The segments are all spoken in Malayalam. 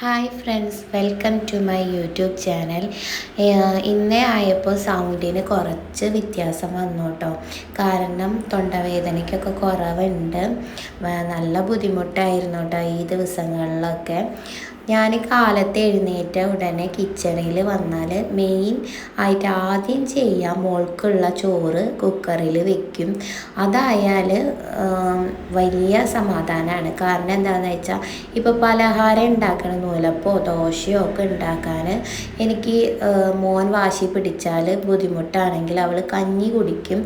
Hi friends welcome to my YouTube channel ഇന്നേ ആയപ്പോൾ സൗണ്ടിന് കുറച്ച് വ്യത്യാസം വന്നു കേട്ടോ കാരണം തൊണ്ടവേദനയ്ക്കൊക്കെ കുറവുണ്ട്. നല്ല ബുദ്ധിമുട്ടായിരുന്നു കേട്ടോ ഈ ദിവസങ്ങളിലൊക്കെ. ഞാൻ കാലത്ത് എഴുന്നേറ്റ ഉടനെ കിച്ചണിൽ വന്നാൽ മെയിൻ ആയിട്ട് ആദ്യം ചെയ്യാം മോൾക്കുള്ള ചോറ് കുക്കറിൽ വെക്കും. അതായാൽ വലിയ സമാധാനമാണ് കാരണം എന്താണെന്ന് വെച്ചാൽ ഇപ്പോൾ പലഹാരം ഉണ്ടാക്കണ നൂലപ്പോ ദോശയോ ഒക്കെ ഉണ്ടാക്കാൻ എനിക്ക് മോൻ വാശി പിടിച്ചാൽ ബുദ്ധിമുട്ടാണെങ്കിൽ അവൾ കഞ്ഞി കുടിക്കും.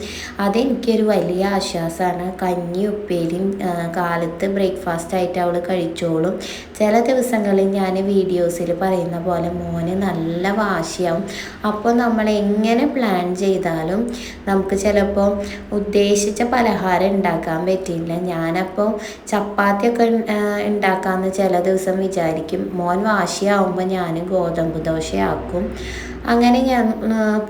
അതെനിക്കൊരു വലിയ ആശ്വാസമാണ് കഞ്ഞി ഉപ്പേരിയും കാലത്ത് ബ്രേക്ക്ഫാസ്റ്റ് ആയിട്ട് അവൾ കഴിച്ചോളും. ചില ദിവസങ്ങളിൽ ഞാൻ വീഡിയോസിൽ പറയുന്ന പോലെ മോന് നല്ല വാശിയാവും. അപ്പോൾ നമ്മൾ എങ്ങനെ പ്ലാൻ ചെയ്താലും നമുക്ക് ചിലപ്പോൾ ഉദ്ദേശിച്ച പലഹാരം ഉണ്ടാക്കാൻ പറ്റിയില്ല. ഞാനപ്പോൾ ചപ്പാത്തിയൊക്കെ ഉണ്ടാക്കാമെന്ന് ചില ദിവസം വിചാരിക്കും. മോൻ വാശിയാവുമ്പോൾ ഞാൻ ഗോതമ്പ് ദോശയാക്കും. അങ്ങനെ ഞാൻ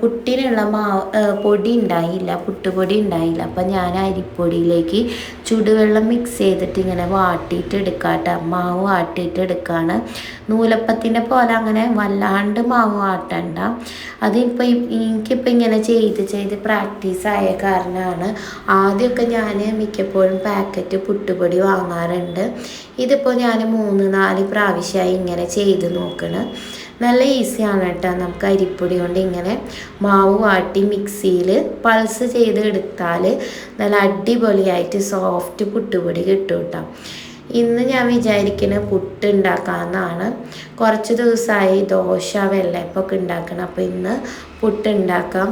പുട്ടിനുള്ള മാവ് പൊടി ഉണ്ടായില്ല പുട്ടുപൊടി ഉണ്ടായില്ല അപ്പം ഞാൻ അരിപ്പൊടിയിലേക്ക് ചുടുവെള്ളം മിക്സ് ചെയ്തിട്ട് ഇങ്ങനെ വാട്ടിയിട്ട് എടുക്കാട്ടോ മാവ് വാട്ടിയിട്ട് എടുക്കുകയാണ് നൂലപ്പത്തിന്റെ പോലെ അങ്ങനെ വല്ലാണ്ട് മാവ് ആട്ടണ്ട അതിപ്പോൾ എനിക്കിപ്പോൾ ഇങ്ങനെ ചെയ്ത് ചെയ്ത് പ്രാക്ടീസ് ആയ കാരണമാണ് ആദ്യമൊക്കെ ഞാൻ മിക്കപ്പോഴും പാക്കറ്റ് പുട്ടുപൊടി വാങ്ങാറുണ്ട്. ഇതിപ്പോൾ ഞാൻ മൂന്ന് നാല് പ്രാവശ്യമായി ഇങ്ങനെ ചെയ്ത് നോക്കണം. നല്ല ഈസിയാണ് കേട്ടോ. നമുക്ക് അരിപ്പൊടി കൊണ്ട് ഇങ്ങനെ മാവ് വാട്ടി മിക്സിയിൽ പൾസ് ചെയ്ത് എടുത്താൽ നല്ല അടിപൊളിയായിട്ട് സോഫ്റ്റ് പുട്ടുപൊടി കിട്ടും കേട്ടോ. ഇന്ന് ഞാൻ വിചാരിക്കുന്ന പുട്ട് ഉണ്ടാക്കാമെന്നാണ് കുറച്ച് ദിവസമായി ദോശ വെള്ളയപ്പൊക്കെ ഉണ്ടാക്കണം. അപ്പോൾ ഇന്ന് പുട്ട് ഉണ്ടാക്കാം.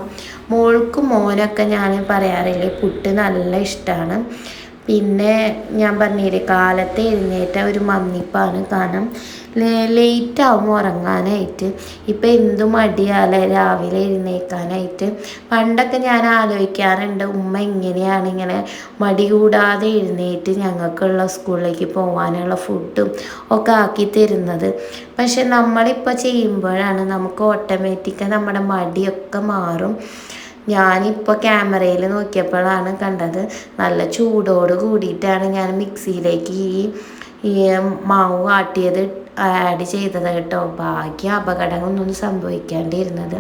മോൾക്കും മോനൊക്കെ ഞാൻ പറയാറില്ലേ പുട്ട് നല്ല ഇഷ്ടമാണ് പിന്നെ ഞാൻ പറഞ്ഞില്ലേ കാലത്ത് എഴുന്നേറ്റ ഒരു മന്നിപ്പാണ്. കാരണം ലേറ്റ് ആവും ഉറങ്ങാനായിട്ട്. ഇപ്പം എന്തു മടിയാലെ രാവിലെ എഴുന്നേൽക്കാനായിട്ട് പണ്ടൊക്കെ ഞാൻ ആലോചിക്കാറുണ്ട് ഉമ്മ എങ്ങനെയാണ് ഇങ്ങനെ മടി കൂടാതെ എഴുന്നേറ്റ് ഞങ്ങൾക്കുള്ള സ്കൂളിലേക്ക് പോകാനുള്ള ഫുഡും ഒക്കെ ആക്കി തരുന്നത്. പക്ഷെ നമ്മളിപ്പോൾ ചെയ്യുമ്പോഴാണ് നമുക്ക് ഓട്ടോമാറ്റിക്കായി നമ്മുടെ മടിയൊക്കെ മാറും. ഞാനിപ്പോൾ ക്യാമറയിൽ നോക്കിയപ്പോഴാണ് കണ്ടത് നല്ല ചൂടോട് കൂടിയിട്ടാണ് ഞാൻ മിക്സിയിലേക്ക് ഈ മാവ് ആട്ടിയത് ആഡ് ചെയ്തത് കേട്ടോ. ഭാഗ്യ അപകടമൊന്നും സംഭവിക്കാണ്ടിരുന്നത്.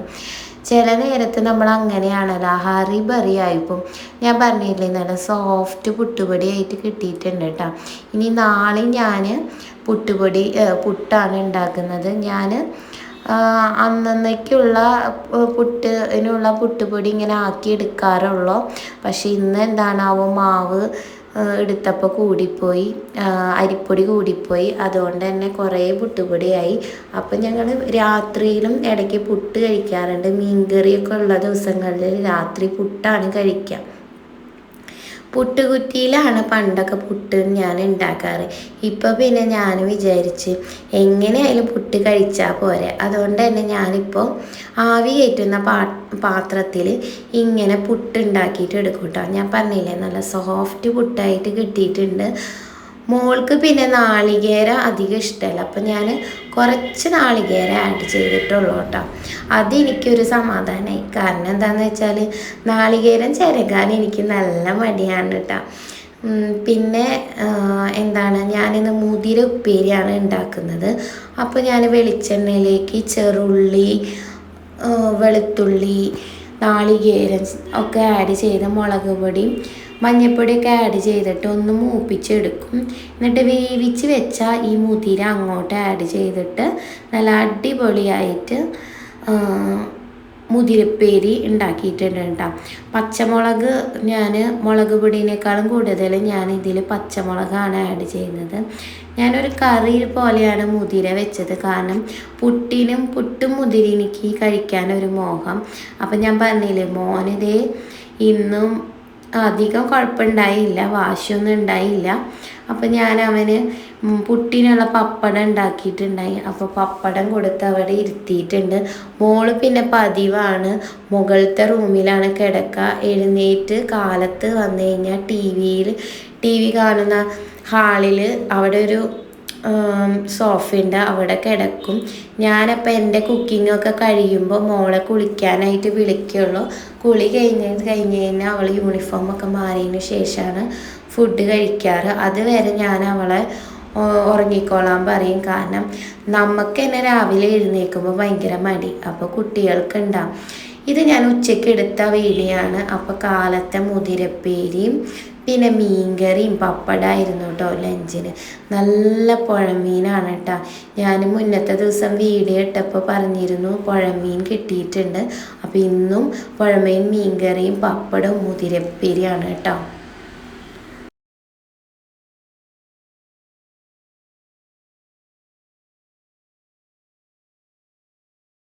ചില നേരത്ത് നമ്മൾ അങ്ങനെയാണല്ലോ. ഹറി ബറി ആയിപ്പോൾ ഞാൻ പറഞ്ഞില്ലേ നല്ല സോഫ്റ്റ് പുട്ടുപൊടി ആയിട്ട് കിട്ടിയിട്ടുണ്ട് കേട്ടോ. ഇനി നാളെ ഞാൻ പുട്ടുപൊടി പുട്ടാണ് ഉണ്ടാക്കുന്നത്. ഞാൻ അന്നന്നേക്കുള്ള പുട്ടിനുള്ള പുട്ടുപൊടി ഇങ്ങനെ ആക്കി എടുക്കാറുള്ളൂ. പക്ഷെ ഇന്ന് എന്താണാവോ മാവ് എടുത്തപ്പോൾ കൂടിപ്പോയി. അരിപ്പൊടി കൂടിപ്പോയി. അതുകൊണ്ട് തന്നെ കുറേ പുട്ടുപൊടിയായി. അപ്പം ഞങ്ങൾ രാത്രിയിലും ഇടയ്ക്ക് പുട്ട് കഴിക്കാറുണ്ട്. മീൻകറിയൊക്കെ ഉള്ള ദിവസങ്ങളിൽ രാത്രി പുട്ടാണ് കഴിക്കുക പുട്ടുകുറ്റിയിലാണ് പണ്ടൊക്കെ പുട്ട് ഞാൻ ഉണ്ടാക്കാറ്. ഇപ്പോൾ പിന്നെ ഞാൻ വിചാരിച്ച് എങ്ങനെയായാലും പുട്ട് കഴിച്ചാൽ പോരെ. അതുകൊണ്ട് തന്നെ ഞാനിപ്പോൾ ആവി കയറ്റുന്ന പാ പാത്രത്തിൽ ഇങ്ങനെ പുട്ട് ഉണ്ടാക്കിയിട്ട് എടുക്കും കേട്ടോ ഞാൻ പറഞ്ഞില്ലേ നല്ല സോഫ്റ്റ് പുട്ടായിട്ട് കിട്ടിയിട്ടുണ്ട്. മോൾക്ക് പിന്നെ നാളികേര അധികം ഇഷ്ടമല്ല അപ്പം ഞാൻ കുറച്ച് നാളികേര ആഡ് ചെയ്തിട്ടുള്ളൂ കേട്ടോ അതെനിക്കൊരു സമാധാനമായി കാരണം എന്താണെന്ന് വെച്ചാൽ നാളികേരം ചിരകാൻ എനിക്ക് നല്ല മടിയാണ് കേട്ടോ പിന്നെ എന്താണ് ഞാനിന്ന് മുതിര ഉപ്പേരിയാണ് ഉണ്ടാക്കുന്നത് അപ്പോൾ ഞാൻ വെളിച്ചെണ്ണയിലേക്ക് ചെറുള്ളി വെളുത്തുള്ളി നാളികേരം ഒക്കെ ആഡ് ചെയ്ത് മുളക് പൊടി മഞ്ഞൾപ്പൊടിയൊക്കെ ആഡ് ചെയ്തിട്ട് ഒന്ന് മൂപ്പിച്ചെടുക്കും. എന്നിട്ട് വേവിച്ച് വെച്ച ഈ മുതിര അങ്ങോട്ട് ആഡ് ചെയ്തിട്ട് നല്ല അടിപൊളിയായിട്ട് മുതിരപ്പേരി ഉണ്ടാക്കിയിട്ടുണ്ട് കേട്ടോ. പച്ചമുളക് ഞാൻ മുളക് പൊടിയേക്കാളും കൂടുതൽ ഞാൻ ഇതിൽ പച്ചമുളകാണ് ആഡ് ചെയ്യുന്നത്. ഞാനൊരു കറി പോലെയാണ് മുതിര വെച്ചത്. കാരണം പുട്ടിനും പുട്ടും മുതിര കഴിക്കാനൊരു മോഹം. അപ്പം ഞാൻ പറഞ്ഞില്ലേ മോനിതേ ഇന്നും അധികം കുഴപ്പമുണ്ടായില്ല വാശിയൊന്നും ഉണ്ടായില്ല. അപ്പം ഞാൻ അവന് പുട്ടിനുള്ള പപ്പടം ഉണ്ടാക്കിയിട്ടുണ്ടായി. അപ്പോൾ പപ്പടം കൊടുത്ത് അവിടെ ഇരുത്തിയിട്ടുണ്ട്. മോൾ പിന്നെ പതിവാണ്. മുകളിലത്തെ റൂമിലാണ് കിടക്കുക. എഴുന്നേറ്റ് കാലത്ത് വന്നു കഴിഞ്ഞാൽ ടി വിയിൽ ടി വി കാണുന്ന ഹാളിൽ അവിടെ ഒരു സോഫയുണ്ട് അവിടെ കിടക്കും. ഞാനപ്പോൾ എന്റെ കുക്കിങ്ങൊക്കെ കഴിയുമ്പോൾ മോളെ കുളിക്കാനായിട്ട് വിളിക്കുള്ളൂ. കുളി കഴിഞ്ഞ് കഴിഞ്ഞ് കഴിഞ്ഞാൽ അവൾ യൂണിഫോമൊക്കെ മാറിയതിന് ശേഷമാണ് ഫുഡ് കഴിക്കാറ്. അതുവരെ ഞാൻ അവളെ ഉറങ്ങിക്കോളാൻ പറയും. കാരണം നമുക്ക് തന്നെ രാവിലെ എഴുന്നേൽക്കുമ്പോൾ ഭയങ്കര മടി. അപ്പോൾ കുട്ടികൾക്ക് ഉണ്ടാവും ഇത് ഞാൻ ഉച്ചയ്ക്ക് എടുത്ത വീഡിയോ ആണ് അപ്പോൾ കാലത്തെ മുതിരപ്പേരിയും പിന്നെ മീൻകറിയും പപ്പടമായിരുന്നു കേട്ടോ ലഞ്ചിന്. നല്ല പുഴമീനാണ് കേട്ടോ ഞാൻ മുന്നത്തെ ദിവസം വീഡിയോ ഇട്ടപ്പോൾ പറഞ്ഞിരുന്നു പുഴമീൻ കിട്ടിയിട്ടുണ്ട്. അപ്പോൾ ഇന്നും പുഴമീൻ മീൻകറിയും പപ്പടവും മുതിരപ്പേരിയാണ് കേട്ടോ